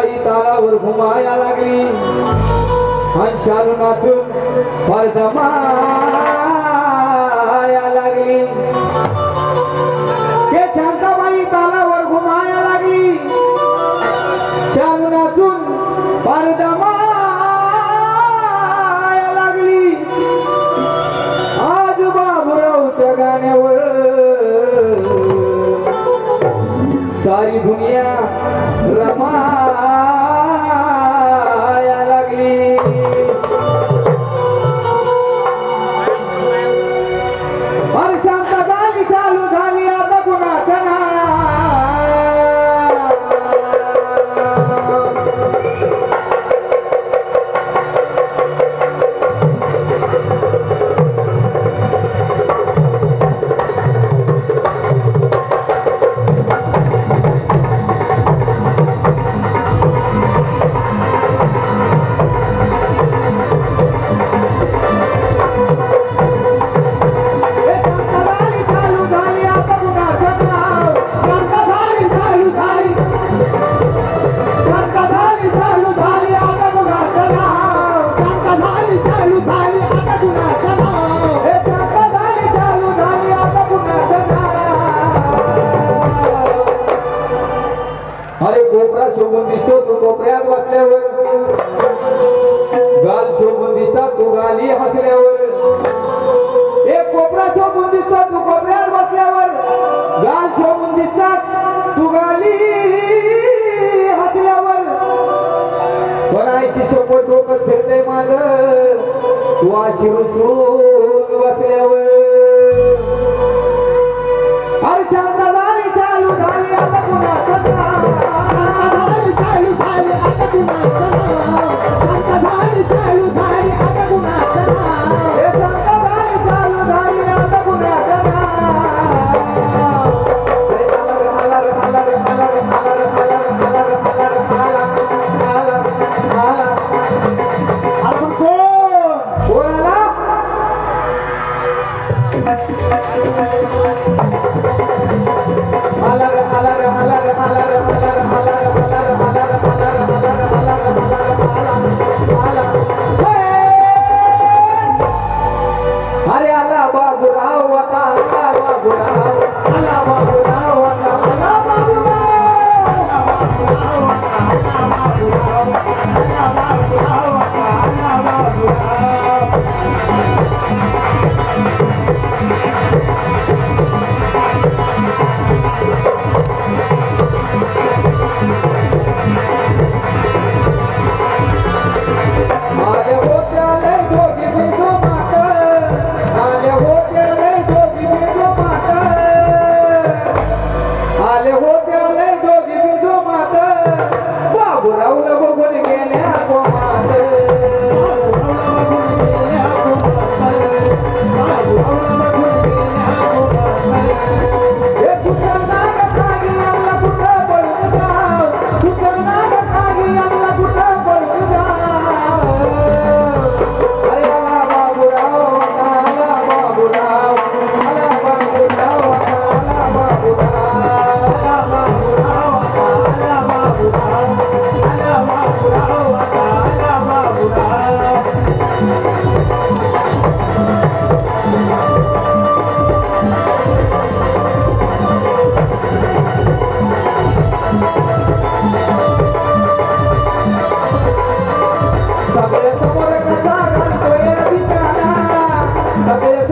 बाई तारावर घुमाया लागली. अंशालू नाचून परदमाया लागली. ते शांताबाई तालावर लागली. सारी दुनिया रमा दोघाली हसल्यावर. एक कोपरा शोभून दिसतात तू कोपऱ्यात बसल्यावर. गाल दिसतात तू गाली हसल्यावर. बनायची शोभत डोकं फिरते माझ तू रुसून बसल्यावर. अरे शांत चालू झाली आता Música